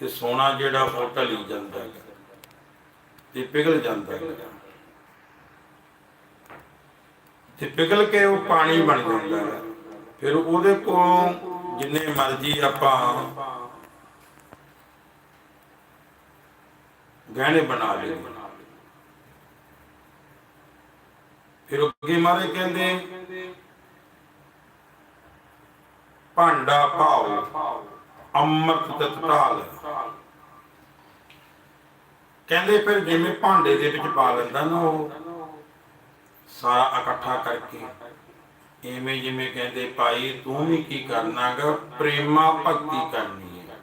ਤੇ ਸੋਨਾ ਜਿਹੜਾ ਉਹ ਢਲੀ ਜਾਂਦਾ ਹੈ ਤੇ ਪਿਘਲ ਜਾਂਦਾ ਹੈ। ਤੇ ਪਿਘਲ ਕੇ ਉਹ ਪਾਣੀ ਬਣ ਜਾਂਦਾ ਹੈ। ਫਿਰ ਉਹਦੇ ਕੋਲ ਜਿੰਨੇ ਮਰਜ਼ੀ ਆਪਾਂ ਗਹਿਣੇ ਬਣਾ ਲਈਏ। ਫਿਰ ਅੱਗੇ ਮਾਰੇ ਕਹਿੰਦੇ, ਭਾਂਡਾ ਭਾਉ ਅੰਮ੍ਰਿਤ ਤਤਕਾਲ ਕਹਿੰਦੇ ਫਿਰ ਜਿਵੇਂ ਭਾਂਡੇ ਦੇ ਵਿੱਚ ਪਾ ਲੈਂਦਾ ਨਾ ਉਹ, ਸਾਰਾ ਇਕੱਠਾ ਕਰਕੇ। ਐਵੇਂ ਜਿਵੇਂ ਕਹਿੰਦੇ, ਭਾਈ, ਤੂੰ ਵੀ ਕੀ ਕਰਨਾਗਾ ਪ੍ਰੇਮਾ ਭਗਤੀ ਕਰਨੀ ਹੈ।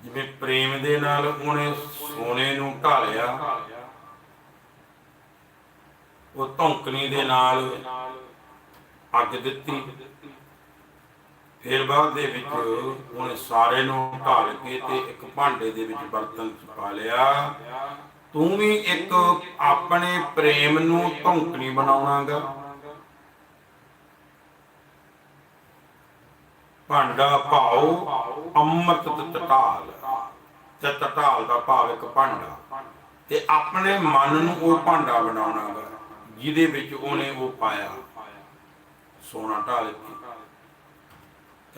ਜਿਵੇਂ ਪ੍ਰੇਮ ਦੇ ਨਾਲ ਉਹਨੇ ਸੋਨੇ ਨੂੰ ਢਾਲਿਆ, ਉਹ ਧੌਂਕਣੀ ਦੇ ਨਾਲ ਅੱਗ ਦਿੱਤੀ। ਫਿਰ ਬਾਅਦ ਦੇ ਵਿੱਚ ਉਹਨੇ ਸਾਰੇ ਨੂੰ ਢਾਲ ਕੇ ਤੇ ਇੱਕ ਭਾਂਡੇ ਦੇ ਵਿੱਚ ਬਰਤਨ ਚ ਪਾ ਲਿਆ। ਤੂੰ ਵੀ ਇੱਕ ਆਪਣੇ ਪ੍ਰੇਮ ਨੂੰ ਧੌਂਕਣੀ ਬਣਾਉਣਾਗਾ। ਭਾਂਡਾ ਭਾਉ, ਅੰਮ੍ਰਿਤ ਤਟਾਲ ਤੇ ਤਟਾਲ ਦਾ ਭਾਵ ਇੱਕ ਭਾਂਡਾ। ਤੇ ਆਪਣੇ ਮਨ ਨੂੰ ਉਹ ਭਾਂਡਾ ਬਣਾਉਣਾਗਾ, ਜਿਹਦੇ ਵਿੱਚ ਉਹਨੇ ਉਹ ਪਾਇਆ। ਸੋਨਾ ਢਾਲ ਕੇ।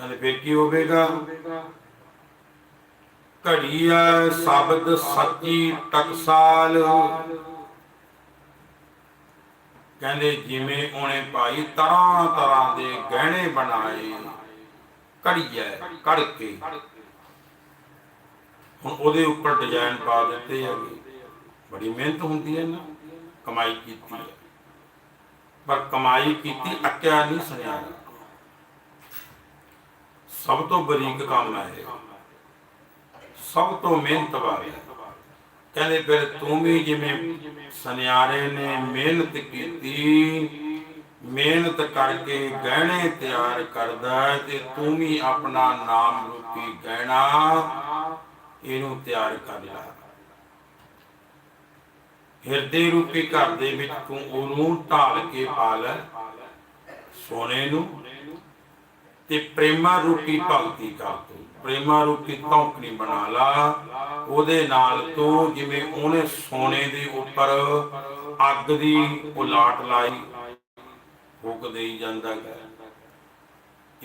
ਕਹਿੰਦੇ ਫਿਰ ਕੀ ਹੋਵੇਗਾ? ਘੜੀਆ ਸ਼ਬਦ ਸੱਚੀ ਟਕਸਾਲ। ਕਹਿੰਦੇ ਜਿਵੇਂ ਉਹਨੇ ਭਾਈ ਤਰ੍ਹਾਂ ਤਰ੍ਹਾਂ ਦੇ ਗਹਿਣੇ ਬਣਾਏ ਘੜੀਆ ਕੜ ਹੁਣ ਉਹਦੇ ਉੱਪਰ ਡਿਜ਼ਾਈਨ ਪਾ ਦਿੱਤੇ ਹੈਗੇ। ਬੜੀ ਮਿਹਨਤ ਹੁੰਦੀ ਹੈ ਨਾ, ਕਮਾਈ ਕੀਤੀ ਹੈ ਪਰ ਕਮਾਈ ਕੀਤੀ, ਅੱਕਿਆ ਨਹੀਂ ਸੁਣਿਆ ਸਭ ਤੋਂ ਬਰੀਕ ਕੰਮ ਹੈ ਸਭ ਤੋਂ ਮਿਹਨਤ ਵਾਲਾ। ਕਹਿੰਦੇ ਫਿਰ ਤੂੰ ਵੀ ਜਿਵੇਂ ਸੁਨਿਆਰੇ ਨੇ ਮਿਹਨਤ ਕੀਤੀ, ਮਿਹਨਤ ਕਰਕੇ ਗਹਿਣੇ ਤਿਆਰ ਕਰਦਾ ਤੇ ਤੂੰ ਵੀ ਆਪਣਾ ਨਾਮ ਰੂਪੀ ਗਹਿਣਾ ਇਹਨੂੰ ਤਿਆਰ ਕਰ ਲੈ। ਹਿਰਦੇ ਰੂਪੀ ਘਰ ਦੇ ਵਿੱਚ ਤੂੰ ਉਹਨੂੰ ਢਾਲ ਕੇ ਪਾ ਲੈ ਸੋਨੇ ਨੂੰ। ਤੇ ਪ੍ਰੇਮਾ ਰੂਪੀ ਭਗਤੀ ਕਰ ਤੂੰ। ਪ੍ਰੇਮਾ ਰੂਪੀ ਧੌਂਕਣੀ ਬਣਾ ਲਾ। ਉਹਦੇ ਨਾਲ ਤੂੰ ਜਿਵੇਂ ਉਹਨੇ ਸੋਨੇ ਦੇ ਉੱਪਰ ਅੱਗ ਦੀ ਉਲਾਟ ਲਾਈ, ਫੂਕ ਦੇਈ ਜਾਂਦਾ ਹੈ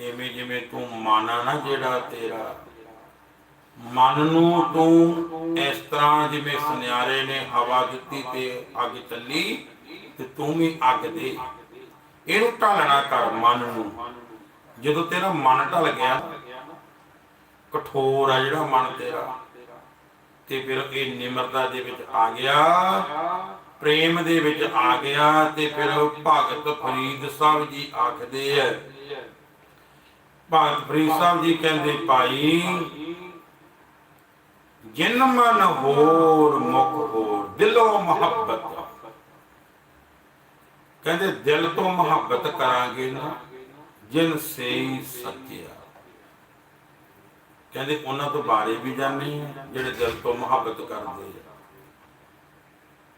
ਐਵੇਂ ਜਿਵੇਂ ਤੂੰ ਮਨ ਆ ਨਾ ਜਿਹੜਾ ਤੇਰਾ। ਮਨ ਨੂੰ ਤੂੰ ਇਸ ਤਰ੍ਹਾਂ ਜਿਵੇਂ ਸੁਨਿਆਰੇ ਨੇ ਹਵਾ ਦਿੱਤੀ ਤੇ ਅੱਗ ਚੱਲੀ, ਤੇ ਤੂੰ ਵੀ ਅੱਗ ਦੇ। ਇਹਨੂੰ ਢਾਲਣਾ ਕਰ ਮਨ ਨੂੰ। ਜਦੋਂ ਤੇਰਾ ਮਨ ਢਲ ਗਿਆ, ਕਠੋਰ ਆ ਜਿਹੜਾ ਮਨ ਤੇਰਾ। ਤੇ ਫਿਰ ਇਹ ਨਿਮਰਤਾ ਦੇ ਵਿੱਚ ਆ ਗਿਆ, ਪ੍ਰੇਮ ਦੇ ਵਿੱਚ ਆ ਗਿਆ, ਤੇ ਫਿਰ ਭਗਤ ਫਰੀਦ ਸਾਹਿਬ ਜੀ ਆਖਦੇ ਐ ਭਗਤ ਫਰੀਦ ਸਾਹਿਬ ਜੀ ਕਹਿੰਦੇ, ਭਾਈ, ਜਿਨ ਮਨ ਹੋਰ ਮੁਖ ਹੋਰ, ਦਿਲੋਂ ਮੁਹੱਬਤ ਕਹਿੰਦੇ, ਦਿਲ ਤੋਂ ਮੁਹੱਬਤ ਕਰਾਂਗੇ ਨਾ ਜਿਨ ਸੇਈ ਸੱਚਿਆ। ਕਹਿੰਦੇ ਉਹਨਾਂ ਤੋਂ ਬਾਰੇ ਵੀ ਜਾਣੀ ਹੈ ਜਿਹੜੇ ਦਿਲ ਤੋਂ ਮੁਹੱਬਤ ਕਰਦੇ ਆ।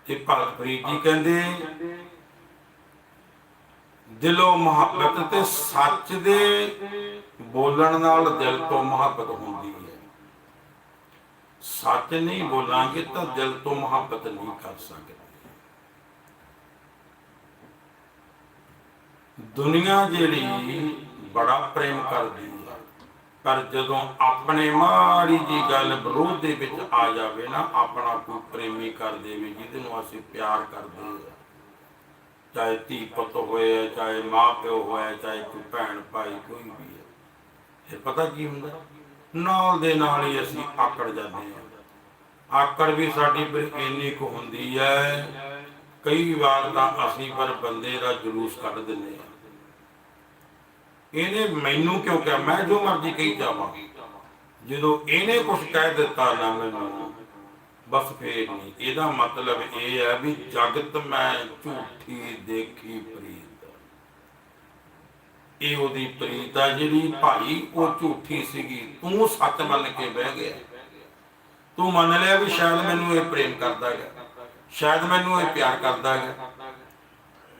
ਤੇ ਭਗਤ ਫਰੀਦ ਜੀ ਕਹਿੰਦੇ, ਦਿਲੋਂ ਮੁਹੱਬਤ ਤੇ ਸੱਚ ਦੇ ਬੋਲਣ ਨਾਲ ਦਿਲ ਤੋਂ ਮੁਹੱਬਤ ਹੁੰਦੀ ਹੈ। ਸੱਚ ਨਹੀਂ ਬੋਲਾਂਗੇ ਤਾਂ ਦਿਲ ਤੋਂ ਮੁਹੱਬਤ ਨਹੀਂ ਕਰ ਸਕਦੇ। ਦੁਨੀਆ ਜਿਹੜੀ ਬੜਾ ਪ੍ਰੇਮ ਕਰਦੀ ਹੈ ਪਰ ਜਦੋਂ ਆਪਣੇ ਮਾੜੀ ਜੀ ਗੱਲ ਵਿਰੋਧ ਦੇ ਵਿੱਚ ਆ ਜਾਵੇ ਨਾ, ਆਪਣਾ ਕੋਈ ਪ੍ਰੇਮੀ ਕਰ ਦੇਵੇ, ਜਿਹਦੇ ਨੂੰ ਅਸੀਂ ਪਿਆਰ ਕਰਦੇ ਹਾਂ। ਚਾਹੇ ਧੀ ਪੁੱਤ ਹੋਏ, ਚਾਹੇ ਮਾਂ ਪਿਓ ਹੋਇਆ ਚਾਹੇ ਕੋਈ ਭੈਣ ਭਾਈ, ਕੋਈ ਵੀ ਹੈ। ਇਹ ਪਤਾ ਕੀ ਹੁੰਦਾ? ਨਾਲ ਦੇ ਨਾਲ ਹੀ ਅਸੀਂ ਆਕੜ ਜਾਂਦੇ ਹਾਂ। ਆਕੜ ਵੀ ਸਾਡੀ ਫਿਰ ਇੰਨੀ ਕੁ ਹੁੰਦੀ ਹੈ, ਕਈ ਵਾਰ ਤਾਂ ਅਸੀਂ ਪਰ ਬੰਦੇ ਦਾ ਜਲੂਸ ਕੱਢ ਦਿੰਦੇ ਹਾਂ। ਇਹਨੇ ਮੈਨੂੰ ਕਿਉਂ ਕਿਹਾ? ਮੈਂ ਜੋ ਮਰਜ਼ੀ ਕਹੀ ਜਾਵਾਂ ਜਦੋਂ ਇਹਨੇ ਕੁਝ ਕਹਿ ਦਿੱਤਾ ਨਾ ਮੈਨੂੰ, ਬਸ ਫੇਰ ਨਹੀਂ। ਇਹਦਾ ਮਤਲਬ ਇਹ ਹੈ ਵੀ ਜਗਤ ਮੈਂ ਝੂਠੀ ਦੇਖੀ ਪ੍ਰੀਤ। ਇਹ ਉਹਦੀ ਪ੍ਰੀਤ ਆ ਜਿਹੜੀ ਭਾਈ ਉਹ ਝੂਠੀ ਸੀਗੀ। ਤੂੰ ਸੱਚ ਮੰਨ ਕੇ ਬਹਿ ਗਿਆ। ਤੂੰ ਮੰਨ ਲਿਆ ਵੀ ਸ਼ਾਇਦ ਮੈਨੂੰ ਇਹ ਪ੍ਰੇਮ ਕਰਦਾ ਹੈ ਸ਼ਾਇਦ ਮੈਨੂੰ ਇਹ ਪਿਆਰ ਕਰਦਾ ਹੈ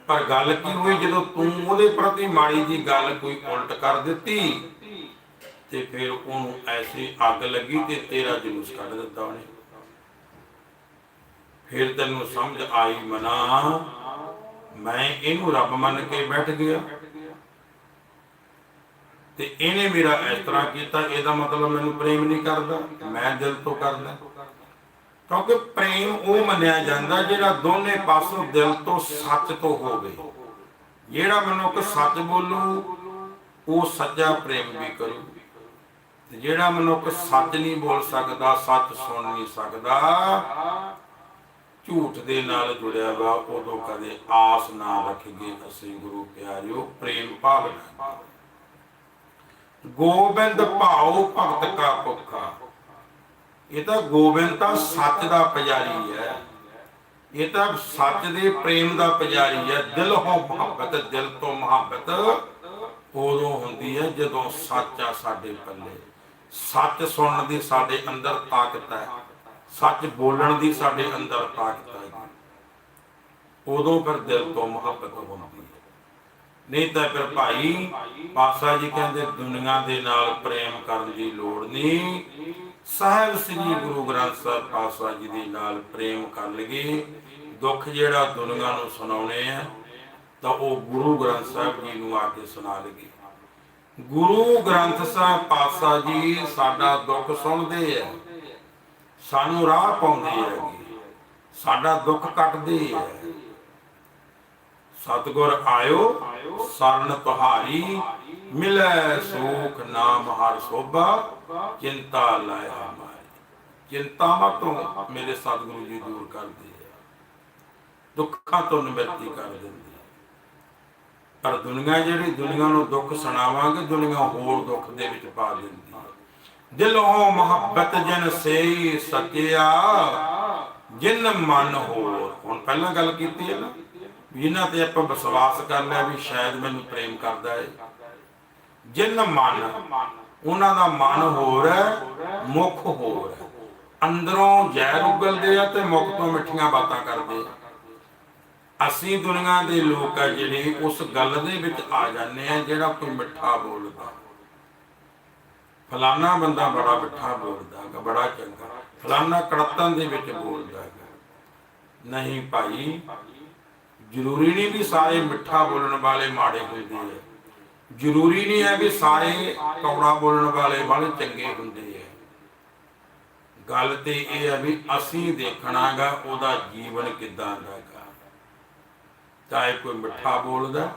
ਪਰ ਗੱਲ ਕੀ ਹੋਈ ਜਦੋਂ ਤੂੰ ਉਹਦੇ ਪ੍ਰਤੀ ਮਾੜੀ ਜੀ ਗੱਲ ਕੋਈ ਉਲਟ ਕਰ ਦਿੱਤੀ? ਤੇ ਫਿਰ ਉਹਨੂੰ ਐਸੀ ਅੱਗ ਲੱਗੀ ਤੇ ਤੇਰਾ ਜਲੂਸ ਕੱਢ ਦਿੱਤਾ ਉਹਨੇ। ਫਿਰ ਤੈਨੂੰ ਸਮਝ ਆਈ ਮਨਾ, ਮੈਂ ਇਹਨੂੰ ਰੱਬ ਮੰਨ ਕੇ ਬੈਠ ਗਿਆ। ਤੇ ਇਹਨੇ ਮੇਰਾ ਇਸ ਤਰ੍ਹਾਂ ਕੀਤਾ, ਇਹਦਾ ਮਤਲਬ ਮੈਨੂੰ ਪ੍ਰੇਮ ਨਹੀਂ ਕਰਦਾ, ਮੈਂ ਦਿਲ ਤੋਂ ਕਰਦਾ। ਕਿਉਂਕਿ ਪ੍ਰੇਮ ਉਹ ਮੰਨਿਆ ਜਾਂਦਾ ਜਿਹੜਾ ਦੋਨੇ ਪਾਸੋਂ ਦਿਲ ਤੋਂ ਸੱਚ ਤੋਂ ਹੋਵੇ। ਜਿਹੜਾ ਮਨੁੱਖ ਸੱਚ ਬੋਲੂ, ਉਹ ਸੱਚਾ ਪ੍ਰੇਮ ਵੀ ਕਰੂ। ਤੇ ਜਿਹੜਾ ਮਨੁੱਖ ਸੱਚ ਨਹੀਂ ਬੋਲ ਸਕਦਾ, ਸੱਚ ਸੁਣ ਨਹੀਂ ਸਕਦਾ, ਝੂਠ ਦੇ ਨਾਲ ਜੁੜਿਆ ਵਾ, ਉਦੋਂ ਕਦੇ ਆਸ ਨਾ ਰੱਖੀਏ ਅਸੀਂ ਗੁਰੂ ਪਿਆਰਿਓ, ਪ੍ਰੇਮ ਭਾਵਨਾ। ਗੋਬਿੰਦ ਭਾਉ ਭਗਤ ਕਾ ਭੁੱਖਾ। ਇਹ ਤਾਂ ਗੋਬਿੰਦ ਤਾਂ ਸੱਚ ਦਾ ਪੁਜਾਰੀ ਹੈ। ਇਹ ਤਾਂ ਸੱਚ ਦੇ ਪ੍ਰੇਮ ਦਾ ਪੁਜਾਰੀ ਹੈ। ਦਿਲ ਹੋ ਮੁਹੱਬਤ, ਦਿਲ ਤੋਂ ਮੁਹੱਬਤ ਉਦੋਂ ਹੁੰਦੀ ਹੈ ਜਦੋਂ ਸੱਚ ਆ ਸਾਡੇ ਪੱਲੇ। ਸੱਚ ਸੁਣਨ ਦੀ ਸਾਡੇ ਅੰਦਰ ਤਾਕਤ ਹੈ। ਸੱਚ ਬੋਲਣ ਦੀ ਸਾਡੇ ਅੰਦਰ ਤਾਕਤ ਹੈ। ਉਦੋਂ ਫਿਰ ਦਿਲ ਤੋਂ ਮੁਹੱਬਤ ਹੁੰਦੀ ਹੈ। ਨਹੀਂ ਤਾਂ ਫਿਰ ਭਾਈ ਪਾਸਾ ਜੀ ਕਹਿੰਦੇ, ਦੁਨੀਆ ਦੇ ਨਾਲ ਪ੍ਰੇਮ ਕਰਨ ਦੀ ਲੋੜ ਨਹੀਂ। ਸਾਹਿਬ ਸ੍ਰੀ ਗੁਰੂ ਗ੍ਰੰਥ ਸਾਹਿਬ ਪਾਤਸ਼ਾਹ ਜੀ ਦੇ ਨਾਲ ਪ੍ਰੇਮ ਕਰ ਲਈਏ, ਦੁੱਖ ਜਿਹੜਾ ਦੁਨੀਆ ਨੂੰ ਸੁਣਾਉਣੇ ਆ, ਤਾਂ ਉਹ ਗੁਰੂ ਗ੍ਰੰਥ ਸਾਹਿਬ ਜੀ ਨੂੰ ਆ ਕੇ ਸੁਣਾ ਲਈਏ। ਗੁਰੂ ਗ੍ਰੰਥ ਸਾਹਿਬ ਪਾਸਾ ਜੀ ਸਾਡਾ ਦੁੱਖ ਸੁਣਦੇ ਆ, ਸਾਨੂੰ ਰਾਹ ਪਾਉਂਦੇ ਹੈਗੇ ਸਾਡਾ ਦੁੱਖ ਕੱਟਦੇ ਆ। ਸਤਗੁਰ ਆਇਓ, ਸਰਨ ਤੁਹਾਰੀ ਮਿਲੈ ਸੂਖ ਨਾਮ ਹਰ ਸੋਭਾ, ਚਿੰਤਾ ਲਾਇਆ ਮਾਰੀ ਚਿੰਤਾਵਾਂ ਤੋਂ ਮੇਰੇ ਸਤਿਗੁਰੂ ਜੀ ਦੂਰ ਕਰਦੇ ਆ। ਦੁੱਖਾਂ ਤੋਂ ਨਿਵਰਤੀ ਕਰ ਦਿੰਦੇ ਪਰ ਦੁਨੀਆ ਜਿਹੜੀ ਦੁਨੀਆ ਨੂੰ ਦੁੱਖ ਸੁਣਾਵਾਂਗੇ, ਦੁਨੀਆ ਹੋਰ ਦੁੱਖ ਦੇ ਵਿੱਚ ਪਾ ਦਿੰਦੀ ਹੈ ਦਿਲੋਂ ਮੁਹੱਬਤ ਜਨ ਸੇਈ ਸਕਿਆ ਜਿਨ ਮਨ ਹੋਰ। ਹੁਣ ਪਹਿਲਾਂ ਗੱਲ ਕੀਤੀ ਹੈ ਨਾ ਇਹਨਾਂ ਤੇ ਆਪਾਂ ਵਿਸ਼ਵਾਸ ਕਰ ਲਿਆ ਵੀ ਸ਼ਾਇਦ ਮੈਨੂੰ ਪ੍ਰੇਮ ਕਰਦਾ ਹੈ ਜਿਨ ਮਨ, ਉਹਨਾਂ ਦਾ ਮਨ ਹੋਰ ਹੈ, ਮੁਖ ਹੋਰ ਹੈ। ਅੰਦਰੋਂ ਜ਼ਹਿਰ ਉਗਲਦੇ ਆ ਤੇ ਮੁਖ ਤੋਂ ਮਿੱਠੀਆਂ ਬਾਤਾਂ ਕਰਦੇ ਆ। ਅਸੀਂ ਦੁਨੀਆ ਦੇ ਲੋਕ ਆ ਜਿਹੜੇ ਉਸ ਗੱਲ ਦੇ ਵਿੱਚ ਆ ਜਾਂਦੇ ਆ ਜਿਹੜਾ ਕੋਈ ਮਿੱਠਾ ਬੋਲਦਾ। ਫਲਾਨਾ ਬੰਦਾ ਬੜਾ ਮਿੱਠਾ ਬੋਲਦਾ ਹੈਗਾ, ਬੜਾ ਚੰਗਾ। ਫਲਾਨਾ ਕੜਤਨ ਦੇ ਵਿੱਚ ਬੋਲਦਾ ਹੈਗਾ। ਨਹੀਂ ਭਾਈ, ਜ਼ਰੂਰੀ ਨਹੀਂ ਵੀ ਸਾਰੇ ਮਿੱਠਾ ਬੋਲਣ ਵਾਲੇ ਮਾੜੇ ਹੁੰਦੇ ਆ। ਜ਼ਰੂਰੀ ਨਹੀਂ ਹੈ ਵੀ ਸਾਰੇ ਕੌੜਾ ਬੋਲਣ ਵਾਲੇ ਵਾਲੇ ਚੰਗੇ ਹੁੰਦੇ ਆ। ਗੱਲ ਤੇ ਇਹ ਹੈ ਵੀ ਅਸੀਂ ਦੇਖਣਾਗਾ ਉਹਦਾ ਜੀਵਨ ਕਿਦਾਂ ਦਾ ਹੈਗਾ। ਚਾਹੇ ਕੋਈ ਮਿੱਠਾ ਬੋਲਦਾ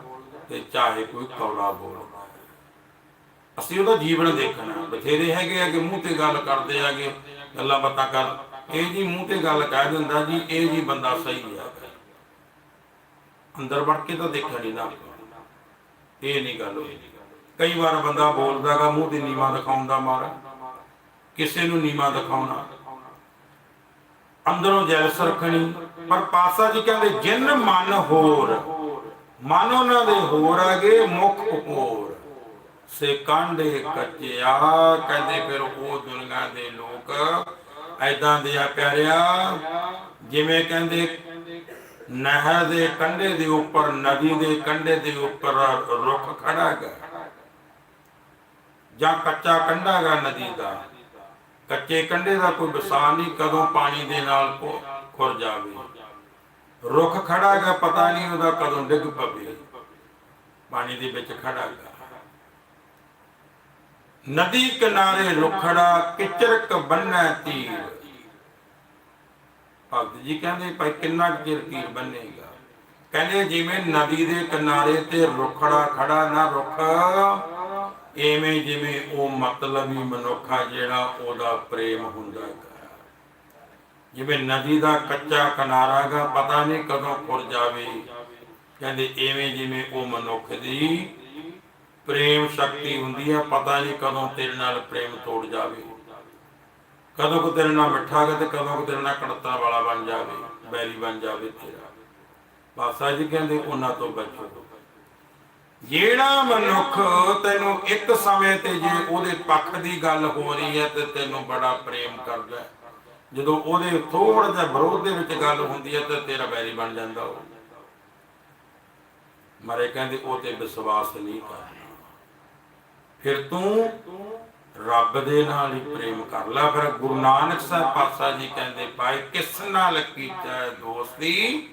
ਤੇ ਚਾਹੇ ਕੋਈ ਕੌੜਾ ਬੋਲਦਾ। ਅਸੀਂ ਉਹਦਾ ਜੀਵਨ ਦੇਖਣਾ। ਬਥੇਰੇ ਹੈਗੇ ਆ ਕਿ ਮੂੰਹ ਤੇ ਗੱਲ ਕਰਦੇ ਆਗੇ ਗੱਲਾਂ ਬਾਤਾਂ ਕਰ। ਇਹ ਜੀ ਮੂੰਹ ਤੇ ਗੱਲ ਕਹਿ ਦਿੰਦਾ ਜੀ, ਇਹ ਜੀ ਬੰਦਾ ਸਹੀ ਹੈ ਅੰਦਰ ਵੜ ਕੇ ਤਾਂ ਦੇਖਿਆ ਨਹੀਂ ਨਾ ਇਹ ਨਹੀਂ ਗੱਲ ਹੋਈ। ਕਈ ਵਾਰ ਬੰਦਾ ਬੋਲਦਾਗਾ ਮੂੰਹ ਤੇ ਨੀਵਾ ਦਿਖਾਉਣ ਦਾ ਮਾਰਾ। ਕਿਸੇ ਨੂੰ ਨੀਵਾ ਦਿਖਾਉਣਾ। ਅੰਦਰੋਂ ਜੈਲਸ ਰੱਖਣੀ। ਪਰ ਪਾਸਾ ਜੀ ਕਹਿੰਦੇ, ਜਿਨ ਮਨ ਹੋਰ, ਮਨ ਉਹਨਾਂ ਦੇ ਹੋਰ ਆਗੇ ਮੁਖ ਹੋਰ ਸੇ ਕਾਂਡੇ ਕੱਚਿਆ, ਕਹਿੰਦੇ ਫਿਰ ਉਹ ਦੁਨੀਆ ਦੇ ਲੋਕ, ਐਦਾਂ ਦੇ ਆ ਪਿਆਰਿਆ, ਜਿਵੇਂ ਕਹਿੰਦੇ ਨਹਿਰ ਦੇ ਕੰਢੇ ਦੇ ਉੱਪਰ, ਨਦੀ ਦੇ ਕੰਢੇ ਦੇ ਉੱਪਰ ਰੁੱਖ ਖੜਾ ਹੈ ਜਾਂ ਕੱਚਾ ਕੰਢਾ ਹੈਗਾ ਨਦੀ ਦਾ। ਕੱਚੇ ਕੰਢੇ ਦਾ ਕੋਈ ਵਿਸਾਰ ਨਹੀਂ, ਕਦੋਂ ਪਾਣੀ ਦੇ ਨਾਲ ਖੁਰ ਜਾਵੇ। ਰੁੱਖ ਖੜਾ ਹੈਗਾ, ਪਤਾ ਨਹੀਂ ਉਹਦਾ ਕਦੋਂ ਡਿੱਗ ਪਵੇ। ਪਾਣੀ ਦੇ ਵਿੱਚ ਖੜਾ ਹੈਗਾ। ਨਦੀ ਕਿਨਾਰੇ ਰੁਖੜਾ ਕਿਚਰਕ ਬੰਨੈ ਤੀਰ। ਭਗਤ ਜੀ ਕਹਿੰਦੇ ਭਾਈ ਕਿੰਨਾ ਚਿਰ ਤੀਰ ਬੰਨੇਗਾ? ਕਹਿੰਦੇ ਜਿਵੇਂ ਨਦੀ ਦੇ ਕਿਨਾਰੇ ਤੇ ਰੁਖੜਾ ਖੜਾ ਨਾ ਰੁੱਖ, ਐਵੇਂ ਜਿਵੇਂ ਉਹ ਮਤਲਬੀ ਮਨੁੱਖਾ ਜਿਹੜਾ ਉਹਦਾ ਪ੍ਰੇਮ ਹੁੰਦਾ ਹੈ ਜਿਵੇਂ ਨਦੀ ਦਾ ਕੱਚਾ ਕਿਨਾਰਾ ਗਾ ਪਤਾ ਨਹੀਂ ਕਦੋਂ ਖੁਰ ਜਾਵੇ। ਕਹਿੰਦੇ ਐਵੇਂ ਜਿਵੇਂ ਉਹ ਮਨੁੱਖ ਦੀ ਪ੍ਰੇਮ ਸ਼ਕਤੀ ਹੁੰਦੀ ਹੈ ਪਤਾ ਨਹੀਂ ਕਦੋਂ ਤੇਰੇ ਨਾਲ ਪ੍ਰੇਮ ਤੋੜ ਜਾਵੇ। ਕਦੋਂ ਕੋ ਤੇਰੇ ਨਾਲ ਮਿੱਠਾ ਗਾ ਤੇ ਕਦੋਂ ਕੋ ਤੇਰੇ ਨਾਲ ਕੜਤਾ ਵਾਲਾ ਬਣ ਜਾਵੇ, ਬੈਰੀ ਬਣ ਜਾਵੇ ਤੇਰਾ। ਬਾਸਾ ਜੀ ਕਹਿੰਦੇ, ਉਹਨਾਂ ਤੋਂ ਬਚੋ। ਜਿਹੜਾ ਮਨੁੱਖ ਤੈਨੂੰ ਇੱਕ ਸਮੇਂ ਤੇ ਜੇ ਉਹਦੇ ਪੱਖ ਦੀ ਗੱਲ ਹੋ ਰਹੀ ਹੈ ਤੇ ਤੈਨੂੰ ਬੜਾ ਪ੍ਰੇਮ ਕਰਦਾ ਹੈ। ਜਦੋਂ ਉਹਦੇ ਥੋੜਾ ਜਿਹਾ ਵਿਰੋਧ ਦੇ ਵਿੱਚ ਗੱਲ ਹੁੰਦੀ ਹੈ ਤੇ ਤੇਰਾ ਬੈਰੀ ਬਣ ਜਾਂਦਾ ਉਹ। ਮਰੇ ਕਹਿੰਦੇ, ਉਹ ਤੇ ਵਿਸ਼ਵਾਸ ਨਹੀਂ ਕਰਨਾ। ਫਿਰ ਤੂੰ ਰੱਬ ਦੇ ਨਾਲ ਹੀ ਪ੍ਰੇਮ ਕਰ ਲੈ। ਫਿਰ ਗੁਰੂ ਨਾਨਕ ਸਾਹਿਬ ਪਾਤਸ਼ਾਹ ਜੀ ਕਹਿੰਦੇ ਪਾਏ ਕਿਸ ਨਾਲ ਕੀਤਾ ਦੋਸਤੀ?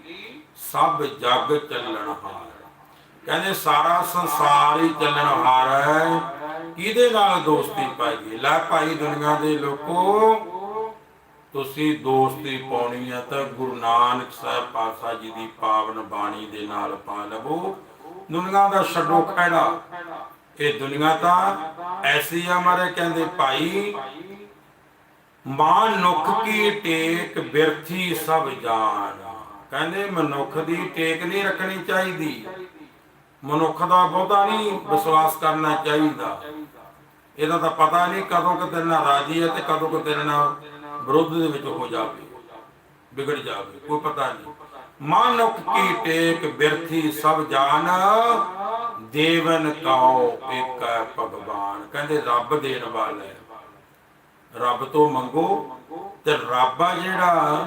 ਸਭ ਜਗ ਚੱਲਣ ਹਾਰ। ਕਹਿੰਦੇ, ਸਾਰਾ ਸੰਸਾਰ ਹੀ ਚੱਲਣ ਹਾਰ ਹੈ। ਕਿਹਦੇ ਨਾਲ ਦੋਸਤੀ ਪਾਈਏ? ਲੈ ਭਾਈ ਦੁਨੀਆ ਦੇ ਲੋਕੋ, ਤੁਸੀਂ ਦੋਸਤੀ ਪਾਉਣੀ ਹੈ ਤਾਂ ਗੁਰੂ ਨਾਨਕ ਸਾਹਿਬ ਪਾਤਸ਼ਾਹ ਜੀ ਦੀ ਪਾਵਨ ਬਾਣੀ ਦੇ ਨਾਲ ਪਾ ਲਵੋ। ਦੁਨੀਆ ਦਾ ਛੱਡੋ ਖੜਾ ਇਹ ਦੁਨੀਆ ਤਾਂ ਐਸੀ ਆ ਮਾਰੇ ਕਹਿੰਦੇ ਭਾਈ, ਮਾਂ ਕੀ ਟੇਕ ਬਿਰਥੀ ਸਭ ਜਾਣ ਕਹਿੰਦੇ ਮਨੁੱਖ ਦੀ ਟੇਕ ਨਹੀਂ ਰੱਖਣੀ ਚਾਹੀਦੀ। ਮਨੁੱਖ ਦਾ ਬਹੁਤਾ ਨਹੀਂ ਵਿਸ਼ਵਾਸ ਕਰਨਾ ਚਾਹੀਦਾ। ਇਹਦਾ ਤਾਂ ਪਤਾ ਨਹੀਂ ਕਦੋਂ ਕਿ ਤੇਰੇ ਨਾਲ ਰਾਜੀ ਹੈ ਤੇ ਕਦੋਂ ਕਿ ਤੇਰੇ ਨਾਲ ਵਿਰੋਧ ਦੇ ਵਿੱਚ ਹੋ ਜਾਵੇ, ਵਿਗੜ ਜਾਵੇ, ਕੋਈ ਪਤਾ ਨਹੀਂ। ਮਾਨੁਖ ਕੀ ਟੇਕ ਬਿਰਥੀ ਸਭ ਜਾਨ ਦੇਵਨ ਕਉ ਏਕ ਭਗਵਾਨ। ਕਹਿੰਦੇ ਰੱਬ ਦੇਣ ਵਾਲਾ ਹੈ। ਰੱਬ ਤੋਂ ਮੰਗੋ ਤੇ ਰੱਬ ਆ ਜਿਹੜਾ,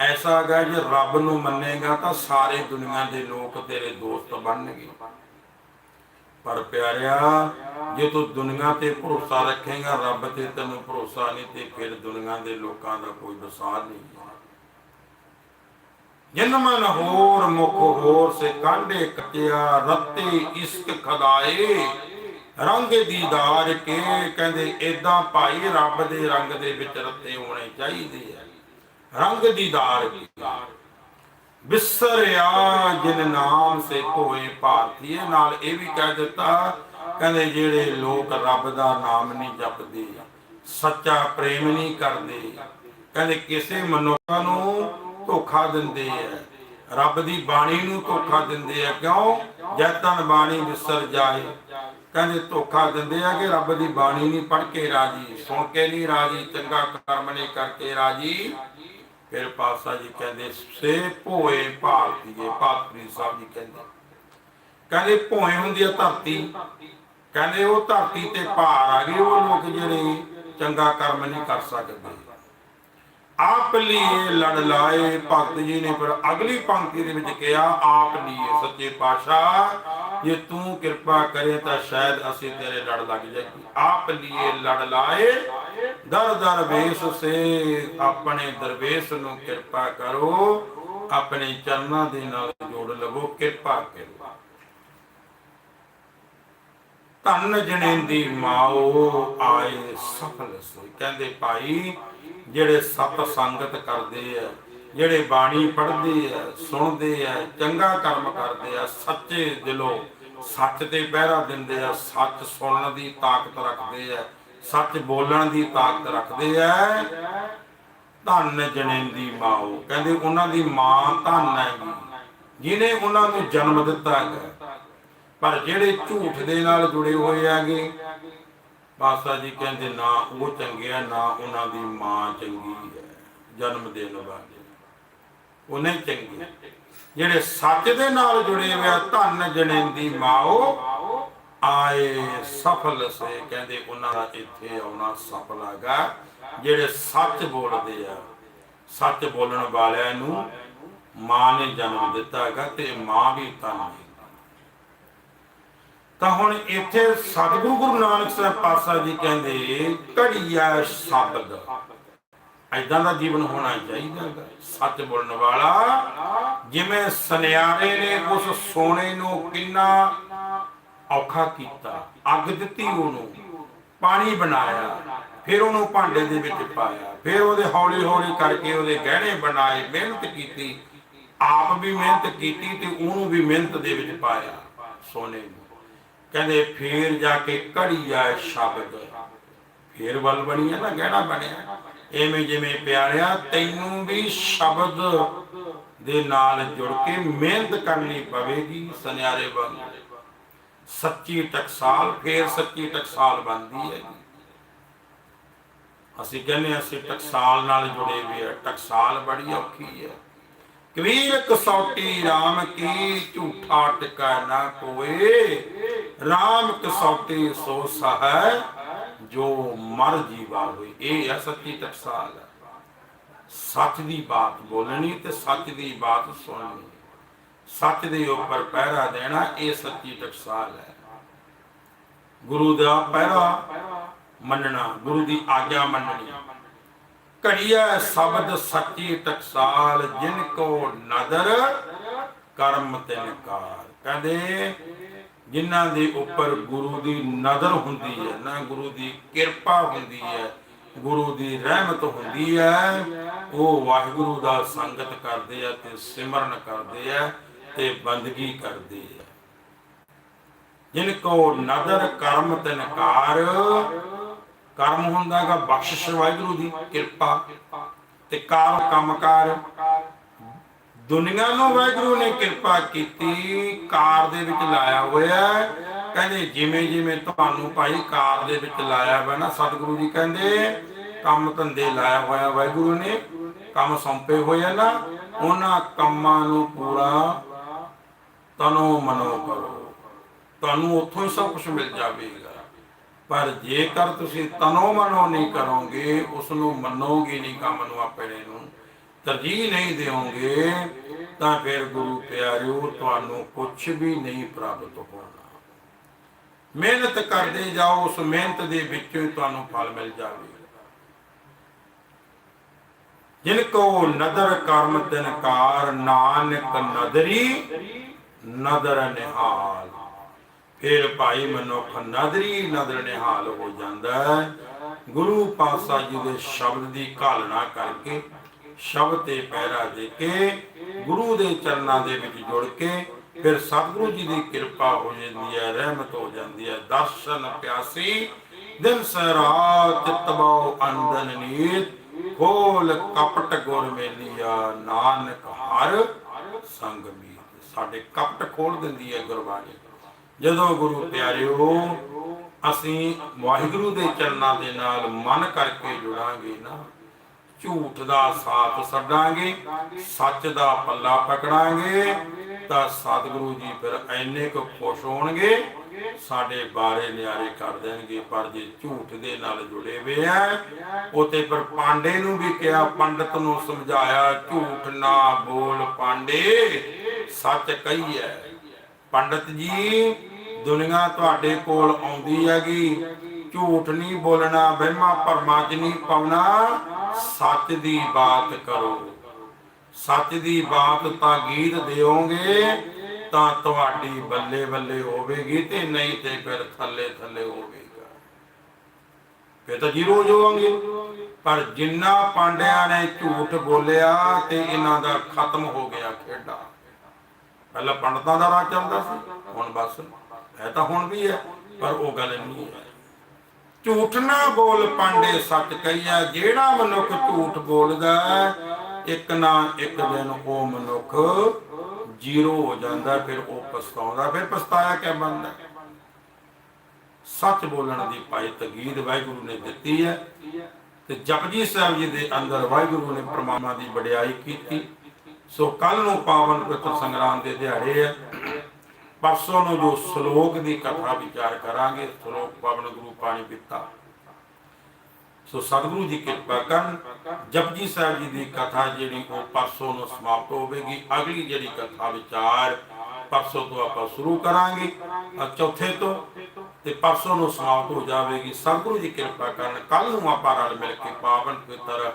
ਐਸਾ ਹੈਗਾ ਜੇ ਰੱਬ ਨੂੰ ਮੰਨੇਗਾ ਤਾਂ ਸਾਰੇ ਦੁਨੀਆ ਦੇ ਲੋਕ ਤੇਰੇ ਦੋਸਤ ਬਣਨਗੇ। ਪਰ ਪਿਆਰਿਆ, ਜੇ ਤੂੰ ਦੁਨੀਆ ਤੇ ਭਰੋਸਾ ਰੱਖੇਗਾ, ਰੱਬ ਤੇ ਤੈਨੂੰ ਭਰੋਸਾ ਨਹੀਂ ਤੇ ਫਿਰ ਦੁਨੀਆ ਦੇ ਲੋਕਾਂ ਦਾ ਕੋਈ ਵਿਸਾਰ ਨਹੀਂ। ਹੈ ਹੋਰ ਮੁਖ ਹੋਰ ਸੇ ਕਾਂਡੇ ਕਟਿਆ, ਰਤੇ ਇਸ਼ਕ ਖਦਾਏ। ਰੰਗ ਦੀਦਾਰ ਕੇ ਕਹਿੰਦੇ, ਏਦਾਂ ਭਾਈ ਰੱਬ ਦੇ ਰੰਗ ਦੇ ਵਿੱਚ ਰੱਤੇ ਹੋਣੇ ਚਾਹੀਦੇ ਆ। ਰੰਗ ਦੀਦਾਰ ਕੀ। ਬਿਸਰਿਆ ਜਿਨ ਨਾਮ ਸੇ ਕੋਏ ਭਾਰਤੀਏ, ਨਾਲ ਇਹ ਵੀ ਕਹਿ ਦਿੱਤਾ, ਕਹਿੰਦੇ, ਜਿਹੜੇ ਲੋਕ ਰੱਬ ਦਾ ਨਾਮ ਨਹੀਂ ਜਪਦੇ, ਸੱਚਾ ਪ੍ਰੇਮ ਨਹੀਂ ਕਰਦੇ, ਕਹਿੰਦੇ, ਕਿਸੇ ਮਨੁੱਖ ਨੂੰ ਧੋਖਾ ਦਿੰਦੇ ਆ। ਰੱਬ ਦੀ ਬਾਣੀ ਨੂੰ ਧੋਖਾ ਦਿੰਦੇ ਆ। ਕਿਉਂ? ਜੈ ਤਨ ਬਾਣੀ ਵਿਸਰ ਜਾਏ। ਕਹਿੰਦੇ ਧੋਖਾ ਦਿੰਦੇ ਆ ਕਿ ਰੱਬ ਦੀ ਬਾਣੀ ਨਹੀਂ ਪੜ੍ਹ ਕੇ ਰਾਜੀ। ਸੁਣ ਕੇ ਨਹੀਂ ਰਾਜੀ। ਚੰਗਾ ਕਰਮ ਨਹੀਂ ਕਰਕੇ ਰਾਜੀ। ਫਿਰ ਪਾਸਾ ਜੀ ਕਹਿੰਦੇ, ਸੇ ਭੋਏ ਭਾਰਤੀਏ ਭਾਤਰੀ ਸਾਹਿਬ ਜੀ ਕਹਿੰਦੇ। ਕਹਿੰਦੇ, ਭੋਏ ਹੁੰਦੀ ਆ ਧਰਤੀ। ਕਹਿੰਦੇ, ਉਹ ਧਰਤੀ ਤੇ ਭਾਰ ਆ ਗਈ। ਉਹ ਲੋਕ ਜਿਹੜੇ ਚੰਗਾ ਕਰਮ ਨਹੀਂ ਕਰ ਸਕਦੇ। ਆਪ ਲਈ ਲੜ ਲਾਏ, ਭਗਤ ਜੀ ਨੇ ਫਿਰ ਅਗਲੀ ਪੰਕਤੀ ਦੇ ਵਿੱਚ ਕਿਹਾ, ਆਪ ਲਈ ਸੱਚੇ ਪਾਤਸ਼ਾਹ, ਜੇ ਤੂੰ ਕਿਰਪਾ ਕਰੇ ਤਾਂ ਸ਼ਾਇਦ ਅਸੀਂ ਤੇਰੇ ਲੜ ਲੱਗ ਜਾਈਏ। ਆਪ ਲਈ ਲੜ ਲਾਏ, ਦਰ ਦਰ ਸੇ, ਆਪਣੇ ਦਰਵੇਸ਼ ਨੂੰ ਕਿਰਪਾ ਕਰੋ, ਆਪਣੇ ਚਰਨਾਂ ਦੇ ਨਾਲ ਜੋੜ ਲਵੋ, ਕਿਰਪਾ ਕਰੋ। ਧੰਨ ਜਣੇਂਦੀ ਮਾਓ, ਆਏ ਸਫਲ ਸੋਈ। ਕਹਿੰਦੇ ਭਾਈ ਜਿਹੜੇ ਸਤ ਸੰਗਤ ਕਰਦੇ ਆ, ਜਿਹੜੇ ਬਾਣੀ ਪੜ੍ਹਦੇ ਆ, ਸੁਣਦੇ ਆ, ਚੰਗਾ ਕਰਮ ਕਰਦੇ ਆ, ਸੱਚੇ ਦਿਲੋਂ ਸੱਚ ਤੇ ਪਹਿਰਾ ਦਿੰਦੇ ਆ, ਸੱਚ ਸੁਣਨ ਦੀ ਤਾਕਤ ਰੱਖਦੇ ਆ, ਸੱਚ ਬੋਲਣ ਦੀ ਤਾਕਤ ਰੱਖਦੇ ਆ। ਧੰਨ ਜਣੇਂਦੀ ਮਾਓ ਕਹਿੰਦੇ ਉਹਨਾਂ ਦੀ ਮਾਂ ਧੰਨ ਹੈਗੀ ਜਿਹਨੇ ਉਹਨਾਂ ਨੂੰ ਜਨਮ ਦਿੱਤਾ ਹੈਗਾ। ਪਰ ਜਿਹੜੇ ਝੂਠ ਦੇ ਨਾਲ ਜੁੜੇ ਹੋਏ ਆਗੇ ਪਾਸਾ ਜੀ ਕਹਿੰਦੇ, ਨਾ ਉਹ ਚੰਗੇ ਨਾ ਉਹਨਾਂ ਦੀ ਮਾਂ ਚੰਗੀ ਹੈ। ਜਨਮ ਦੇਣ ਵਾਲੇ ਉਹ ਨਹੀਂ ਜਿਹੜੇ ਸੱਚ ਦੇ ਨਾਲ ਜੁੜੇ ਹੋਏ ਧੰਨ ਜਣੇਂਦੀ ਮਾਓ ਆਏ ਸਫਲ ਸੇ। ਕਹਿੰਦੇ, ਉਹਨਾਂ ਦਾ ਇੱਥੇ ਆਉਣਾ ਸਫਲ ਹੈਗਾ। ਜਿਹੜੇ ਸੱਚ ਬੋਲਦੇ ਆ, ਸੱਚ ਬੋਲਣ ਵਾਲਿਆਂ ਨੂੰ ਮਾਂ ਨੇ ਜਨਮ ਦਿੱਤਾ ਹੈਗਾ ਤੇ ਮਾਂ ਵੀ ਧੰਨ ਹੈ। ਤਾਂ ਹੁਣ ਇੱਥੇ ਸਤਿਗੁਰੂ ਗੁਰੂ ਨਾਨਕ ਸਾਹਿਬ ਪਾਤਸ਼ਾਹ ਜੀ ਕਹਿੰਦੇ, ਘੜੀਆ ਸ਼ਬਦ। ਐਦਾਂ ਦਾ ਜੀਵਨ ਹੋਣਾ ਚਾਹੀਦਾ ਸੱਚ ਬੋਲਣ ਵਾਲਾ, ਜਿਵੇਂ ਸੁਨਿਆਰੇ ਨੇ ਉਸ ਸੋਨੇ ਨੂੰ ਕਿੰਨਾ ਔਖਾ ਕੀਤਾ। ਅੱਗ ਦਿੱਤੀ ਉਹਨੂੰ, ਪਾਣੀ ਬਣਾਇਆ, ਫਿਰ ਉਹਨੂੰ ਭਾਂਡੇ ਦੇ ਵਿੱਚ ਪਾਇਆ, ਫਿਰ ਉਹਦੇ ਹੌਲੀ ਹੌਲੀ ਕਰਕੇ ਉਹਦੇ ਗਹਿਣੇ ਬਣਾਏ, ਮਿਹਨਤ ਕੀਤੀ। ਆਪ ਵੀ ਮਿਹਨਤ ਕੀਤੀ ਤੇ ਉਹਨੂੰ ਵੀ ਮਿਹਨਤ ਦੇ ਵਿੱਚ ਪਾਇਆ ਸੋਨੇ ਨੂੰ। ਕਹਿੰਦੇ ਫੇਰ ਜਾ ਕੇ ਘੜੀ ਆ ਸ਼ਬਦ। ਫੇਰ ਵੱਲ ਬਣੀ ਹੈ ਨਾ, ਗਹਿਣਾ ਬਣਿਆ। ਐਵੇਂ ਜਿਵੇਂ ਪਿਆਰਿਆ, ਤੈਨੂੰ ਵੀ ਸ਼ਬਦ ਦੇ ਨਾਲ ਜੁੜ ਕੇ ਮਿਹਨਤ ਕਰਨੀ ਪਵੇਗੀ ਸੁਨਿਆਰੇ ਵਾਂਗ ਸੱਚੀ ਟਕਸਾਲ, ਫੇਰ ਸੱਚੀ ਟਕਸਾਲ ਬਣਦੀ ਹੈ ਅਸੀਂ ਕਹਿੰਦੇ ਅਸੀਂ ਟਕਸਾਲ ਨਾਲ ਜੁੜੇ ਹੋਏ ਆ ਟਕਸਾਲ ਬੜੀ ਔਖੀ ਹੈ। ਕਬੀਰ ਕਸੌਟੀ RAM ਕੀ ਝੂਠਾ ਟਿਕਾ ਕੋਏ? RAM ਕਸੌਟੀ ਸੋ ਸਹੈ, ਜੋ ਮਰ ਜੀਵਾ ਹੋਏ। ਇਹ ਹੈ ਸੱਚੀ ਟਕਸਾਲ ਸੱਚ ਦੀ ਬਾਤ ਬੋਲਣੀ ਤੇ ਸੱਚ ਦੀ ਬਾਤ ਸੁਣਨੀ। ਸੱਚ ਦੇ ਉੱਪਰ ਪਹਿਰਾ ਦੇਣਾ, ਇਹ ਸੱਚੀ ਟਕਸਾਲ ਹੈ। ਗੁਰੂ ਦਾ ਪਹਿਰਾ ਮੰਨਣਾ, ਗੁਰੂ ਦੀ ਆਗਿਆ ਮੰਨਣੀ। ਘੜੀਆ ਸ਼ਬਦ ਸੱਚੀ ਟਕਸਾਲ, ਜਿਨ ਕੋ ਨਦਰ, ਕਰਮ ਤਿਨ ਕਾਰ। ਕਹਿੰਦੇ, ਜਿਨ੍ਹਾਂ ਦੇ ਉੱਪਰ ਗੁਰੂ ਦੀ ਨਜ਼ਰ ਹੁੰਦੀ ਹੈ ਨਾ ਗੁਰੂ ਦੀ ਕਿਰਪਾ ਹੁੰਦੀ ਹੈ ਗੁਰੂ ਦੀ ਰਹਿਮਤ ਹੁੰਦੀ ਹੈ ਉਹ ਵਾਹਿਗੁਰੂ ਦਾ ਸੰਗਤ ਕਰਦੇ ਆ ਤੇ ਸਿਮਰਨ ਕਰਦੇ ਆ ਤੇ ਬੰਦਗੀ ਕਰਦੇ ਆ। ਜਿਨ ਕੋ ਨਦਰ, ਕਰਮ ਤਿਨਕਾਰ ਕਰਮ ਹੁੰਦਾ ਹੁੰਦਾਗਾ ਬਖਸ਼ਿਸ਼ ਵਾਹਿਗੁਰੂ ਦੀ ਕਿਰਪਾ ਤੇ ਕਾਰ ਕੰਮਕਾਰ। ਦੁਨੀਆ ਨੂੰ ਵਾਹਿਗੁਰੂ ਨੇ ਕਿਰਪਾ ਕੀਤੀ, ਕਾਰ ਦੇ ਵਿੱਚ ਲਾਇਆ ਹੋਇਆ ਕਹਿੰਦੇ, ਜਿਵੇਂ ਜਿਵੇਂ ਤੁਹਾਨੂੰ ਭਾਈ ਕਾਰ ਦੇ ਵਿੱਚ ਲਾਇਆ ਹੋਇਆ ਨਾ, ਸਤਿਗੁਰੂ ਜੀ ਕਹਿੰਦੇ, ਕੰਮ ਧੰਦੇ ਲਾਇਆ ਹੋਇਆ ਵਾਹਿਗੁਰੂ ਨੇ, ਕੰਮ ਸੌਂਪੇ ਹੋਏ ਆ ਨਾ, ਉਹਨਾਂ ਕੰਮਾਂ ਨੂੰ ਪੂਰਾ ਤਨੋ ਮਨੋ ਕਰੋ। ਤੁਹਾਨੂੰ ਉੱਥੋਂ ਹੀ ਸਭ ਕੁਝ ਮਿਲ ਜਾਵੇਗਾ। ਪਰ ਜੇਕਰ ਤੁਸੀਂ ਤਨੋ ਮਨੋ ਨਹੀਂ ਕਰੋਗੇ ਉਸ ਨੂੰ ਮੰਨੋਗੇ ਨਹੀਂ ਕੰਮ ਨੂੰ ਆਪਣੇ ਨੂੰ, ਤਰਜੀਹ ਨਹੀਂ ਦਿਓਗੇ, ਤਾਂ ਫਿਰ ਗੁਰੂ ਪਿਆਰਿਓ, ਤੁਹਾਨੂੰ ਕੁਝ ਵੀ ਨਹੀਂ ਪ੍ਰਾਪਤ ਹੋਣਾ। ਮਿਹਨਤ ਕਰਦੇ ਜਾਓ, ਉਸ ਮਿਹਨਤ ਦੇ ਵਿੱਚੋਂ ਤੁਹਾਨੂੰ ਫਲ ਮਿਲ ਜਾਵੇ ਜਿਨ ਕੋ ਨਦਰ ਕਰਮ ਤਿਨਕਾਰ ਨਾਨਕ ਨਦਰੀ, ਨਦਰ ਨਿਹਾਲ। ਫਿਰ ਭਾਈ ਮਨੁੱਖ ਨਦਰੀ ਨਦਰ ਨਿਹਾਲ ਹੋ ਜਾਂਦਾ ਹੈ। ਗੁਰੂ ਪਾਤਸ਼ਾਹ ਜੀ ਦੇ ਸ਼ਬਦ ਦੀ ਘਾਲਣਾ ਕਰਕੇ, ਸ਼ਬਦ ਤੇ ਪੈਰਾ ਦੇ ਕੇ, ਗੁਰੂ ਦੇ ਚਰਨਾਂ ਦੇ ਵਿੱਚ ਜੁੜ ਕੇ, ਫਿਰ ਸਤਿਗੁਰੂ ਜੀ ਦੀ ਕਿਰਪਾ ਹੋ ਜਾਂਦੀ ਹੈ, ਰਹਿਮਤ ਹੋ ਜਾਂਦੀ ਹੈ। ਦਰਸ਼ਨ ਪਿਆਸੀ, ਦਿਨ ਸਰਾਤ ਤਬਾਉ ਅੰਦਨ ਨੀਤ, ਖੋਲ ਕਪਟ ਗੁਰ ਮੇਲੀਆ, ਨਾਨਕ ਹਰ ਸੰਗ ਮੀਤ। ਸਾਡੇ ਕਪਟ ਖੋਲ ਦਿੰਦੀ ਹੈ ਗੁਰਬਾਣੀ। ਜਦੋਂ ਗੁਰੂ ਪਿਆਰਿਓ, ਅਸੀਂ ਵਾਹਿਗੁਰੂ ਦੇ ਚਰਨਾਂ ਦੇ ਨਾਲ ਮਨ ਕਰਕੇ ਜੁੜਾਂਗੇ ਨਾ, ਝੂਠ ਦਾ ਸਾਥ ਛੱਡਾਂਗੇ, ਸੱਚ ਦਾ ਪੱਲਾ ਪਕੜਾਂਗੇ, ਤਾਂ ਸਤਿਗੁਰੂ ਜੀ ਫਿਰ ਐਨੇ ਕੁ ਖੁਸ਼ ਹੋਣਗੇ, ਸਾਡੇ ਬਾਰੇ ਨਿਆਰੇ ਕਰ ਦੇਣਗੇ, ਪਰ ਜੇ ਝੂਠ ਦੇ ਨਾਲ ਜੁੜੇ ਹੋਏ ਆ ਉਤੇ ਪਰ ਪਾਂਡੇ ਨੂੰ ਵੀ ਕਿਹਾ, ਪੰਡਤ ਨੂੰ ਸਮਝਾਇਆ, ਝੂਠ ਨਾ ਬੋਲ ਪਾਂਡੇ, ਸੱਚ ਕਹੀਏ ਪੰਡਤ ਜੀ ਦੁਨੀਆ ਤੁਹਾਡੇ ਕੋਲ ਆਉਂਦੀ ਹੈਗੀ। ਝੂਠ ਨਹੀਂ ਬੋਲਣਾ, ਵਹਿਮਾਂ ਭਰਮਾਂ 'ਚ ਨਹੀਂ ਪਾਉਣਾ। ਸੱਚ ਦੀ ਬਾਤ ਕਰੋ। ਸੱਚ ਦੀ ਬਾਤ ਤਾਂ ਗੀਤ ਦਿਓਗੇ, ਤਾਂ ਤੁਹਾਡੀ ਬੱਲੇ ਬੱਲੇ ਹੋਵੇਗੀ ਤੇ ਨਹੀਂ ਤੇ ਫਿਰ ਥੱਲੇ ਥੱਲੇ ਹੋਵੇਗਾ। ਫਿਰ ਤਾਂ ਜ਼ੀਰੋ ਜਾਵਾਂਗੇ ਪਰ ਜਿੰਨਾ ਪਾਂਡਿਆਂ ਨੇ ਝੂਠ ਬੋਲਿਆ ਤੇ ਇਹਨਾਂ ਦਾ ਖਤਮ ਹੋ ਗਿਆ ਖੇਡਾ। ਪਹਿਲਾਂ ਪੰਡਤਾਂ ਦਾ ਰਾਜ ਚੱਲਦਾ ਸੀ, ਹੁਣ ਬਸ। ਹੈ ਤਾਂ ਹੁਣ ਵੀ ਹੈ, ਪਰ ਉਹ ਗੱਲ ਨਹੀਂ ਹੈ। ਝੂਠ ਨਾ ਬੋਲ ਪਾਂਡੇ ਸੱਚ ਕਹੀਆ, ਜਿਹੜਾ ਮਨੁੱਖ ਝੂਠ ਬੋਲਦਾ ਇੱਕ ਨਾ ਇੱਕ ਦਿਨ ਉਹ ਮਨੁੱਖ ਜ਼ੀਰੋ ਹੋ ਜਾਂਦਾ, ਫਿਰ ਉਹ ਪਛਤਾਉਂਦਾ, ਫਿਰ ਪਛਤਾਇਆ ਕਿਆ ਬਣਦਾ? ਸੱਚ ਬੋਲਣ ਦੀ ਭਾਈ ਤਗੀਦ ਵਾਹਿਗੁਰੂ ਨੇ ਦਿੱਤੀ ਹੈ ਤੇ ਜਪਜੀ ਸਾਹਿਬ ਜੀ ਦੇ ਅੰਦਰ ਵਾਹਿਗੁਰੂ ਨੇ ਪ੍ਰਮਾਤਮਾ ਦੀ ਵਡਿਆਈ ਕੀਤੀ। ਸੋ ਕੱਲ ਨੂੰ ਪਾਵਨ ਪਵਿੱਤਰ ਸੰਗਰਾਮ ਦੇ ਦਿਹਾੜੇ ਹੈ। ਪਰਸੋਂ ਨੂੰ ਜੋ ਸ਼ਲੋਕ ਦੀ ਕਥਾ ਵਿਚਾਰ ਕਰਾਂਗੇ ਸ਼ਲੋਕ ਪਵਨ ਗੁਰੂ ਪਾਣੀ ਪਿਤਾ। ਸੋ ਸਤਿਗੁਰੂ ਜੀ ਕਿਰਪਾ ਕਰਨ, ਜਪਜੀ ਸਾਹਿਬ ਜੀ ਦੀ ਕਥਾ ਜਿਹੜੀ ਉਹ ਪਰਸੋਂ ਨੂੰ ਸਮਾਪਤ ਹੋਵੇਗੀ। ਅਗਲੀ ਜਿਹੜੀ ਕਥਾ ਵਿਚਾਰ ਪਰਸੋਂ ਤੋਂ ਆਪਾਂ ਸ਼ੁਰੂ ਕਰਾਂਗੇ ਚੌਥੇ ਤੋਂ, ਤੇ ਪਰਸੋਂ ਨੂੰ ਸਮਾਪਤ ਹੋ ਜਾਵੇਗੀ। ਸਤਿਗੁਰੂ ਜੀ ਕਿਰਪਾ ਕਰਨ ਕੱਲ ਨੂੰ ਆਪਾਂ ਰਲ ਮਿਲ ਕੇ ਪਾਵਨ ਪਿੱਤਰ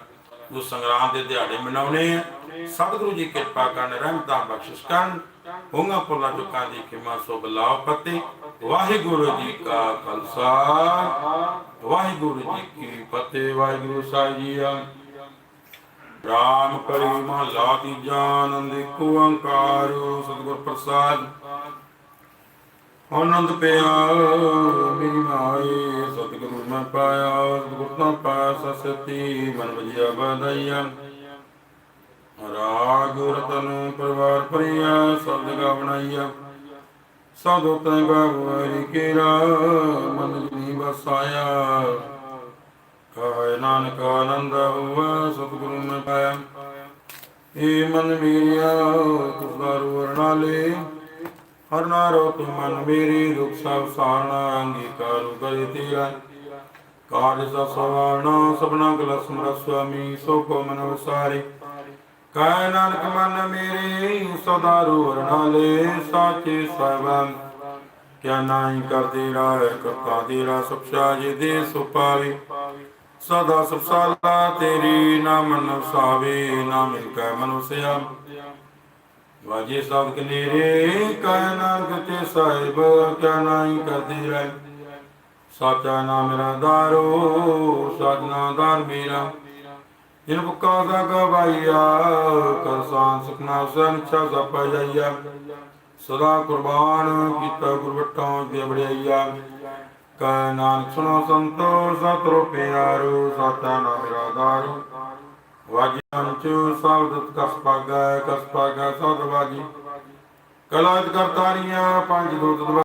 ਜੋ ਸੰਗਰਾਮ ਦੇ ਦਿਹਾੜੇ ਮਨਾਉਣੇ ਆ। ਸਤਿਗੁਰੂ ਜੀ ਕਿਰਪਾ ਕਰਨ, ਰਹਿਮਤਾਂ ਬਖਸ਼ਿਸ਼ ਕਰਨ। ਹੋਂਗਾ ਪੁੱਲਾ ਚੁੱਕਾਂ ਦੀ ਖਿਮਾ ਸੋ ਬਲਾਉ ਪਤੇ ਵਾਹਿਗੁਰੂ ਜੀ ਕਾ ਖਾਲਸਾ। ਵਾਹਿਗੁਰੂ ਜੀ ਕੀ ਫਤਿਹ, ਵਾਹਿਗੁਰੂ ਸਾਹਿਬ ਜੀ ਆ ਰਾਮ ਕਰੀ ਮਹਲਾ ਤੀਜਾ ਆਨੰਦ, ਇੱਕ ਓੰਕਾਰ, ਸਤਿਗੁਰ ਪ੍ਰਸਾਦ। ਆਨੰਦ ਪਿਆ, ਮੇਰੀ ਮਾਏ, ਸਤਿਗੁਰੂ ਮੈਂ ਪਾਇਆ, ਸਤਿਗੁਰ ਤਾਂ ਪਾਇਆ ਸਸਤੀ ਮਨ ਵਜਿਆ ਬਧਾਈਆ ਰਾਗ ਰਤਨ ਪਰਿਵਾਰ ਪ੍ਰਿਆ ਸਬਦ ਗਾ ਬਣਾਈਆ। ਸਦੋ ਤੈ ਗਾਵਰੀ ਕੇਰਾ, ਮਨ ਜੀ ਵਸਾਇਆ। ਕਹੇ ਨਾਨਕ ਆਨੰਦ ਹੋਆ, ਸਤਿਗੁਰੂ ਮੈਂ ਪਾਇਆ। ਏ ਮਨ ਮੇਰਿਆ ਤੁਸ ਦਾਰੂ ਵਰਨਾਲੇ ਹਰ ਨਾਰੋ ਮਨ ਮੇਰੀ, ਦੁਖ ਸਭ ਸਾਣਾ ਅੰਗੀਕਾਰੂ ਕਰੇ ਤੇਰਾ। ਕਾਰਜ ਸਭ ਸਵਾਰਣਾ ਸਭਨਾ ਕਲ ਸਮਰ ਸੁਆਮੀ, ਸੋ ਕੋ ਮਨ ਵਸਾਰੇ। ਕੈ ਨਾਨਕ ਮਨ ਮੇਰੇ ਸਦਾ ਰੂਰ ਨਾਲੇ ਸਾਚੇ ਸਹਿਬਨ ਕਿਆ ਨਾਹੀ ਕਰਦੇ ਰਾਹ ਕਰਤਾ ਤੇਰਾ ਸਬਸ਼ਾ ਜੇ ਦੇ ਸੋ ਸਦਾ ਸਬਸਾਲਾ ਤੇਰੀ ਨਾਮ ਨਸਾਵੇ ਨਾ ਕੈ ਮਨੁਸਿਆ ਵਾਜੇ ਸਭ ਕਨੇਰੇ ਕੈ ਨਾਨਕ ਤੇ ਸਾਹਿਬ, ਕਿਆ ਨਾਹੀ ਕਰਦੇ ਰਹਿ। ਸਾਚਾ ਨਾਮ ਮੇਰਾ ਦਾਰੋ, ਸਾਧਨਾ ਦਾਰ ਮੇਰਾ। ਜਿਨ ਬੁੱਕਾ ਦਾ ਗਵਾਈਆ ਕਰਸਾਨ ਸੁਖਨਾ ਸਨ ਛਾ ਸਪ ਜਾਈਆ। ਸਦਾ ਕੁਰਬਾਨ ਕੀਤਾ ਗੁਰਵਟਾਂ ਦੇ ਬੜਾਈਆ ਕੈ ਨਾਨਕ ਸੁਣੋ ਸੰਤੋ ਸਤਰੋ ਪਿਆਰੋ, ਸਾਚਾ ਨਾਮ ਮੇਰਾ ਦਾਰੋ ਚੂ ਸਬਦ ਕਸ ਪਾਗੈ ਸਦ ਵਾਜੀ। ਕਲਾਤ ਕਰਤਾਰੀਆਂ ਪੰਜ ਦੁੱਤ